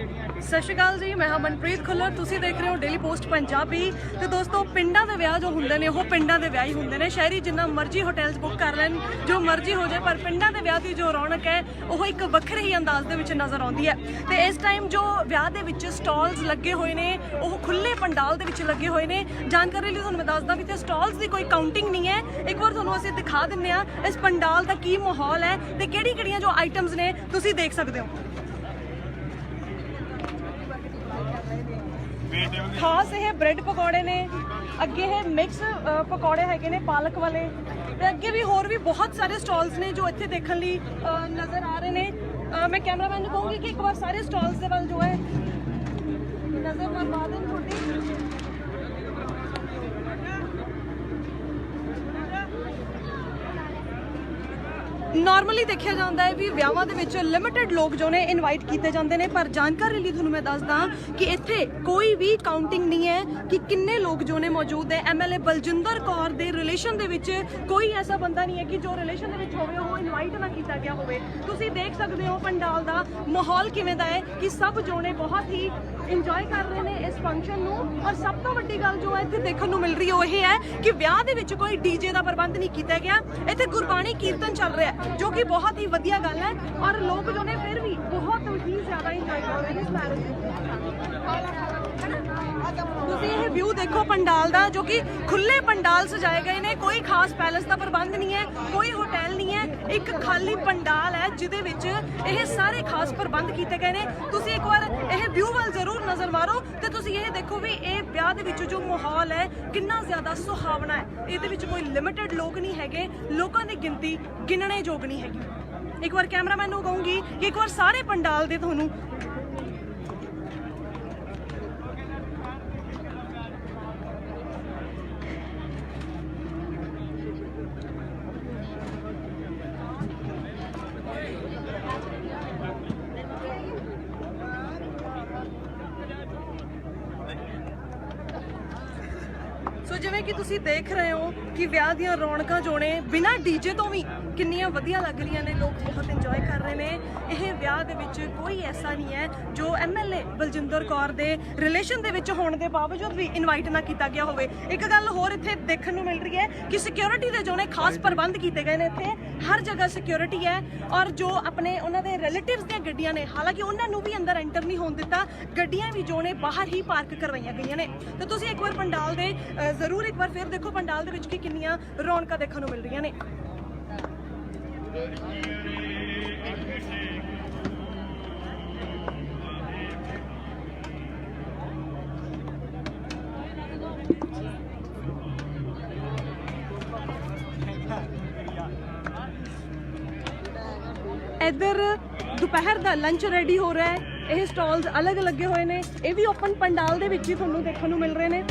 ਸਤਿ ਸ਼੍ਰੀ ਅਕਾਲ ਜੀ, ਮੈਂ ਹਾਂ ਮਨਪ੍ਰੀਤ ਖੁੱਲਰ। ਤੁਸੀਂ ਦੇਖ ਰਹੇ ਹੋ ਡੇਲੀ ਪੋਸਟ ਪੰਜਾਬੀ ਤੇ ਦੋਸਤੋ, ਪਿੰਡਾਂ ਦੇ ਵਿਆਹ ਜੋ ਹੁੰਦੇ ਨੇ, ਉਹ ਪਿੰਡਾਂ ਦੇ ਵਿਆਹ ਹੀ ਹੁੰਦੇ ਨੇ। ਸ਼ਹਿਰੀ ਜਿੰਨਾ ਮਰਜ਼ੀ ਹੋਟਲਸ ਬੁੱਕ ਕਰ ਲੈਣ, ਜੋ ਮਰਜ਼ੀ ਹੋ ਜਾਏ, ਪਰ ਪਿੰਡਾਂ ਦੇ ਵਿਆਹ ਦੀ ਜੋ ਰੌਣਕ ਹੈ, ਉਹ ਇੱਕ ਵੱਖਰੇ ਹੀ ਅੰਦਾਜ਼ ਦੇ ਵਿੱਚ ਨਜ਼ਰ ਆਉਂਦੀ ਹੈ। ਤੇ ਇਸ ਟਾਈਮ ਜੋ ਵਿਆਹ ਦੇ ਵਿੱਚ ਸਟਾਲਸ ਲੱਗੇ ਹੋਏ ਨੇ, ਉਹ ਖੁੱਲੇ ਪੰਡਾਲ ਦੇ ਵਿੱਚ ਲੱਗੇ ਹੋਏ ਨੇ। ਜਾਣਕਾਰੀ ਲਈ ਤੁਹਾਨੂੰ ਮੈਂ ਦੱਸਦਾ ਵੀ ਤੇ ਸਟਾਲਸ ਦੀ ਕੋਈ ਕਾਊਂਟਿੰਗ ਨਹੀਂ ਹੈ। ਇੱਕ ਵਾਰ ਤੁਹਾਨੂੰ ਅਸੀਂ ਦਿਖਾ ਦਿੰਨੇ ਆ ਇਸ ਪੰਡਾਲ ਦਾ ਕੀ ਮਾਹੌਲ ਹੈ ਤੇ ਕਿਹੜੀ ਕਿਹੜੀਆਂ ਜੋ ਆਈਟਮਸ ਨੇ, ਤੁਸੀਂ ਦੇਖ ਸਕਦੇ ਹੋ। ਖਾਸ ਇਹ ਬ੍ਰੈਡ ਪਕੌੜੇ ਨੇ। ਅੱਗੇ ਇਹ ਮਿਕਸ ਪਕੌੜੇ ਹੈਗੇ ਨੇ ਪਾਲਕ ਵਾਲੇ। ਤੇ ਅੱਗੇ ਵੀ ਹੋਰ ਵੀ ਬਹੁਤ ਸਾਰੇ ਸਟਾਲਸ ਨੇ ਜੋ ਇੱਥੇ ਦੇਖਣ ਲਈ ਨਜ਼ਰ ਆ ਰਹੇ ਨੇ। ਮੈਂ ਕੈਮਰਾਮੈਨ ਨੂੰ ਕਹੂੰਗੀ ਕਿ ਇੱਕ ਵਾਰ ਸਾਰੇ ਸਟਾਲਸ ਦੇ ਵੱਲ ਜੋ ਹੈ, ਨਜ਼ਰ ਮਰਵਾ ਦੇਣ ਤੁਹਾਡੀ। ਨਾਰਮਲੀ ਦੇਖਿਆ ਜਾਂਦਾ ਹੈ ਵੀ ਵਿਆਹਾਂ ਦੇ ਵਿੱਚ ਲਿਮਿਟਿਡ ਲੋਕ ਜੋ ਨੇ ਇਨਵਾਈਟ ਕੀਤੇ ਜਾਂਦੇ ਨੇ, ਪਰ ਜਾਣਕਾਰੀ ਲਈ ਤੁਹਾਨੂੰ ਮੈਂ ਦੱਸਦਾ ਕਿ ਇੱਥੇ ਕੋਈ ਵੀ ਕਾਊਂਟਿੰਗ ਨਹੀਂ ਹੈ ਕਿ ਕਿੰਨੇ ਲੋਕ ਜੋ ਨੇ ਮੌਜੂਦ ਹੈ। ਐਮਐਲਏ ਬਲਜਿੰਦਰ ਕੌਰ ਦੇ ਰਿਲੇਸ਼ਨ ਦੇ ਵਿੱਚ ਕੋਈ ਐਸਾ ਬੰਦਾ ਨਹੀਂ ਹੈ ਕਿ ਜੋ ਰਿਲੇਸ਼ਨ ਦੇ ਵਿੱਚ ਹੋਵੇ, ਉਹ ਇਨਵਾਈਟ ਨਾ ਕੀਤਾ ਗਿਆ ਹੋਵੇ। ਤੁਸੀਂ ਦੇਖ ਸਕਦੇ ਹੋ ਪੰਡਾਲ ਦਾ ਮਾਹੌਲ ਕਿਵੇਂ ਦਾ ਹੈ ਕਿ ਸਭ ਜੋ ਨੇ ਬਹੁਤ ਹੀ ਇੰਜੋਏ ਕਰ ਰਹੇ ਨੇ ਇਸ ਫੰਕਸ਼ਨ ਨੂੰ। ਔਰ ਸਭ ਤੋਂ ਵੱਡੀ ਗੱਲ ਜੋ ਹੈ ਇੱਥੇ ਦੇਖਣ ਨੂੰ ਮਿਲ ਰਹੀ ਹੈ, ਉਹ ਇਹ ਹੈ ਕਿ ਵਿਆਹ ਦੇ ਵਿੱਚ ਕੋਈ ਡੀਜੇ ਦਾ ਪ੍ਰਬੰਧ ਨਹੀਂ ਕੀਤਾ ਗਿਆ। ਇੱਥੇ ਗੁਰਬਾਣੀ ਕੀਰਤਨ ਚੱਲ ਰਿਹਾ ਹੈ, ਜੋ ਕਿ ਬਹੁਤ ਹੀ ਵਧੀਆ ਗੱਲ ਹੈ। ਔਰ ਲੋਕ ਜੋ ਨੇ ਫਿਰ ਵੀ ਬਹੁਤ ਹੀ ਜ਼ਿਆਦਾ ਇੰਜੋਏ ਕਰ ਰਹੇ ਨੇ ਇਸ ਮੈਰਿਜ ਵਿਊ ਦੇਖੋ ਪੰਡਾਲ ਦਾ, ਜੋ ਕਿ ਖੁੱਲੇ ਪੰਡਾਲ ਸਜਾਏ ਗਏ ਨੇ। ਕੋਈ ਖਾਸ ਪੈਲੇਸ ਦਾ ਪ੍ਰਬੰਧ ਨਹੀਂ ਹੈ, ਕੋਈ ਹੋਟਲ ਨਹੀਂ ਹੈ, ਇੱਕ ਖਾਲੀ ਪੰਡਾਲ ਹੈ, ਜਿਹਦੇ ਵਿੱਚ ਇਹ ਸਾਰੇ ਖਾਸ ਪ੍ਰਬੰਧ ਕੀਤੇ ਗਏ ਨੇ। ਤੁਸੀਂ ਇੱਕ ਵਾਰ ਇਹ ਵਿਊ ਵੱਲ ਜ਼ਰੂਰ ਨਜ਼ਰ ਮਾਰੋ ਤੇ ਤੁਸੀਂ ਇਹ ਦੇਖੋ ਵੀ ਇਹ ਵਿਆਹ ਦੇ ਵਿੱਚ ਜੋ ਮਾਹੌਲ ਹੈ, ਕਿੰਨਾ ਜ਼ਿਆਦਾ ਸੁਹਾਵਣਾ ਹੈ। ਇਹਦੇ ਵਿੱਚ ਕੋਈ ਲਿਮਿਟਿਡ ਲੋਕ ਨਹੀਂ ਹੈਗੇ, ਲੋਕਾਂ ਦੀ ਗਿਣਤੀ ਗਿਣਨੇ ਯੋਗ ਨਹੀਂ ਹੈਗੀ। ਇੱਕ ਵਾਰ ਕੈਮਰਾਮੈਨ ਨੂੰ ਕਹੂੰਗੀ ਕਿ ਇੱਕ ਵਾਰ ਸਾਰੇ ਪੰਡਾਲ ਦੇ ਤੁਹਾਨੂੰ ਸੋ ਜਿਵੇਂ ਕਿ ਤੁਸੀਂ ਦੇਖ ਰਹੇ ਹੋ ਕਿ ਵਿਆਹ ਦੀਆਂ ਰੌਣਕਾਂ ਜੋਣੇ ਨੇ ਬਿਨਾਂ ਡੀਜੇ ਤੋਂ ਵੀ ਕਿੰਨੀਆਂ ਵਧੀਆ ਲੱਗ ਰਹੀਆਂ ਨੇ ਲੋਕ ਬਹੁਤ ਇੰਜੋਏ ਕਰ ਰਹੇ ਨੇ ਇਹ ਵਿਆਹ ਦੇ ਵਿੱਚ ਕੋਈ ਐਸਾ ਨਹੀਂ ਹੈ ਜੋ ਐਮਐਲਏ ਬਲਜਿੰਦਰ ਕੌਰ ਦੇ ਰਿਲੇਸ਼ਨ ਦੇ ਵਿੱਚ ਹੋਣ ਦੇ ਬਾਵਜੂਦ ਵੀ ਇਨਵਾਈਟ ਨਾ ਕੀਤਾ ਗਿਆ ਹੋਵੇ। ਇੱਕ ਗੱਲ ਹੋਰ ਇੱਥੇ ਦੇਖਣ ਨੂੰ ਮਿਲ ਰਹੀ ਹੈ ਕਿ ਸਿਕਿਉਰਿਟੀ ਦੇ ਜੋ ਨੇ ਖਾਸ ਪ੍ਰਬੰਧ ਕੀਤੇ ਗਏ ਨੇ ਇੱਥੇ ਹਰ ਜਗ੍ਹਾ ਸਿਕਿਉਰਿਟੀ ਹੈ ਔਰ ਜੋ ਆਪਣੇ ਉਹਨਾਂ ਦੇ ਰਿਲੇਟਿਵਸ ਦੀਆਂ ਗੱਡੀਆਂ ਨੇ ਹਾਲਾਂਕਿ ਉਹਨਾਂ ਨੂੰ ਵੀ ਅੰਦਰ ਐਂਟਰ ਨਹੀਂ ਹੋਣ ਦਿੱਤਾ ਗੱਡੀਆਂ ਵੀ ਜੋ ਨੇ ਬਾਹਰ ਹੀ ਪਾਰਕ ਕਰਵਾਈਆਂ ਗਈਆਂ ਨੇ। ਤੇ ਤੁਸੀਂ ਇੱਕ ਵਾਰ ਪੰਡਾਲ ਦੇ ਜ਼ਰੂਰ ਇੱਕ ਵਾਰ ਫਿਰ ਦੇਖੋ ਪੰਡਾਲ ਦੇ ਵਿੱਚ ਕਿ ਕਿੰਨੀਆਂ ਰੌਣਕਾਂ ਦੇਖਣ ਨੂੰ ਮਿਲ ਰਹੀਆਂ ਨੇ। ਇੱਧਰ ਦੁਪਹਿਰ ਦਾ ਲੰਚ ਰੈਡੀ ਹੋ ਰਿਹਾ ਹੈ। ਇਹ ਸਟਾਲਸ ਅਲੱਗ ਲੱਗੇ ਹੋਏ ਨੇ। ਇਹ ਵੀ ਓਪਨ ਪੰਡਾਲ ਦੇ ਵਿੱਚ ਹੀ ਤੁਹਾਨੂੰ ਦੇਖਣ ਨੂੰ ਮਿਲ ਰਹੇ ਨੇ।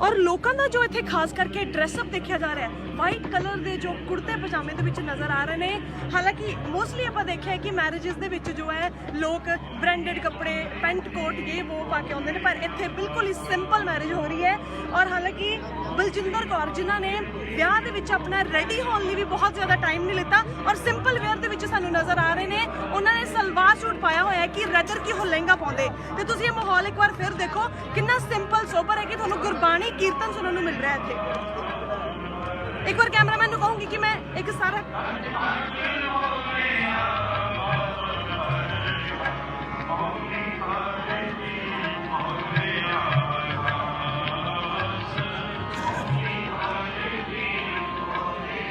ਔਰ ਲੋਕਾਂ ਦਾ ਜੋ ਇੱਥੇ ਖਾਸ ਕਰਕੇ ਡਰੈਸ ਅਪ ਦੇਖਿਆ ਜਾ ਰਿਹਾ ਹੈ ਵਾਈਟ ਕਲਰ ਦੇ ਜੋ ਕੁੜਤੇ ਪਜਾਮੇ ਦੇ ਵਿੱਚ ਨਜ਼ਰ ਆ ਰਹੇ ਨੇ। ਹਾਲਾਂਕਿ ਮੋਸਟਲੀ ਆਪਾਂ ਦੇਖਿਆ ਕਿ ਮੈਰਿਜਸ ਦੇ ਵਿੱਚ ਜੋ ਹੈ, ਲੋਕ ਬ੍ਰਾਂਡਡ ਕੱਪੜੇ ਪੈਂਟ ਕੋਟ ਇਹ ਉਹ ਪਾ ਕੇ ਆਉਂਦੇ ਨੇ, ਪਰ ਇੱਥੇ ਬਿਲਕੁਲ ਹੀ ਸਿੰਪਲ ਮੈਰਿਜ ਹੋ ਰਹੀ ਹੈ। ਔਰ ਹਾਲਾਂਕਿ ਬਲਜਿੰਦਰ ਕੌਰ ਜਿਨ੍ਹਾਂ ਨੇ ਵਿਆਹ ਦੇ ਵਿੱਚ ਆਪਣਾ ਰੈਡੀ ਹੋਣ ਲਈ ਵੀ ਬਹੁਤ ਜ਼ਿਆਦਾ ਟਾਈਮ ਨਹੀਂ ਲਿੱਤਾ ਔਰ ਸਿੰਪਲ ਵੇਅਰ ਦੇ ਵਿੱਚ ਸਾਨੂੰ ਨਜ਼ਰ ਆ ਰਹੇ ਨੇ, ਉਹਨਾਂ ਨੇ ਸਲਵਾਰ ਸੂਟ ਪਾਇਆ ਹੋਇਆ ਹੈ ਕਿ ਰਜਰ ਕੀ ਉਹ ਲਹਿੰਗਾ ਪਾਉਂਦੇ। ਤੇ ਤੁਸੀਂ ਇਹ ਮਾਹੌਲ ਇੱਕ ਵਾਰ ਫਿਰ ਦੇਖੋ, ਕਿੰਨਾ ਸਿੰਪਲ ਸੋਬਰ ਹੈ ਕਿ ਤੁਹਾਨੂੰ ਗੁਰਬਾਣੀ ਕੀਰਤਨ ਸੁਣਨ ਨੂੰ ਮਿਲ ਰਿਹਾ ਇੱਥੇ। ਇੱਕ ਵਾਰ ਕੈਮਰਾਮੈਨ ਨੂੰ ਕਹੂੰਗੀ ਕਿ ਮੈਂ ਇੱਕ ਸਾਰਾ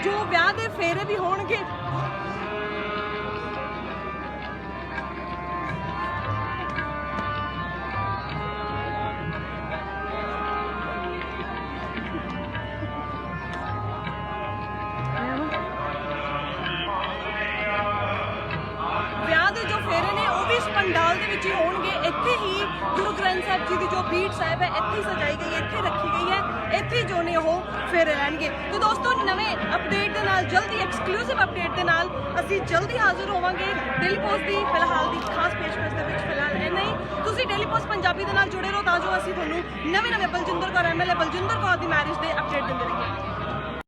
ਜੋ ਵਿਆਹ ਦੇ ਫੇਰੇ ਵੀ ਹੋਣਗੇ ਪੰਡਾਲ ਦੇ ਵਿੱਚ ਹੀ ਹੋਣਗੇ। ਇੱਥੇ ਹੀ ਗੁਰੂ ਗ੍ਰੰਥ ਸਾਹਿਬ ਜੀ ਦੀ ਜੋ ਬੀੜ ਸਾਹਿਬ ਹੈ, ਇੱਥੇ ਹੀ ਸਜਾਈ ਗਈ ਹੈ, ਇੱਥੇ ਰੱਖੀ ਗਈ ਹੈ। ਇੱਥੇ ਜੋ ਨੇ ਉਹ ਫੇਰੇ ਰਹਿਣਗੇ। ਤੇ ਦੋਸਤੋ, ਨਵੇਂ ਅਪਡੇਟ ਦੇ ਨਾਲ, ਜਲਦੀ ਐਕਸਕਲੂਸਿਵ ਅਪਡੇਟ ਦੇ ਨਾਲ ਅਸੀਂ ਜਲਦੀ ਹਾਜ਼ਰ ਹੋਵਾਂਗੇ ਡੇਲੀ ਪੋਸਟ ਦੀ, ਫਿਲਹਾਲ ਦੀ ਖਾਸ ਪੇਸ਼ਕਸ਼ ਦੇ ਵਿੱਚ ਫਿਲਹਾਲ ਇਹ ਨਹੀਂ ਤੁਸੀਂ ਡੇਲੀ ਪੋਸਟ ਪੰਜਾਬੀ ਦੇ ਨਾਲ ਜੁੜੇ ਰਹੋ ਤਾਂ ਜੋ ਅਸੀਂ ਤੁਹਾਨੂੰ ਨਵੇਂ ਨਵੇਂ ਬਲਜਿੰਦਰ ਕੌਰ ਐਮਐਲਏ ਬਲਜਿੰਦਰ ਕੌਰ ਦੀ ਮੈਰਿਜ ਦੇ ਅਪਡੇਟ ਦਿੰਦੇ ਰਹੀਏ।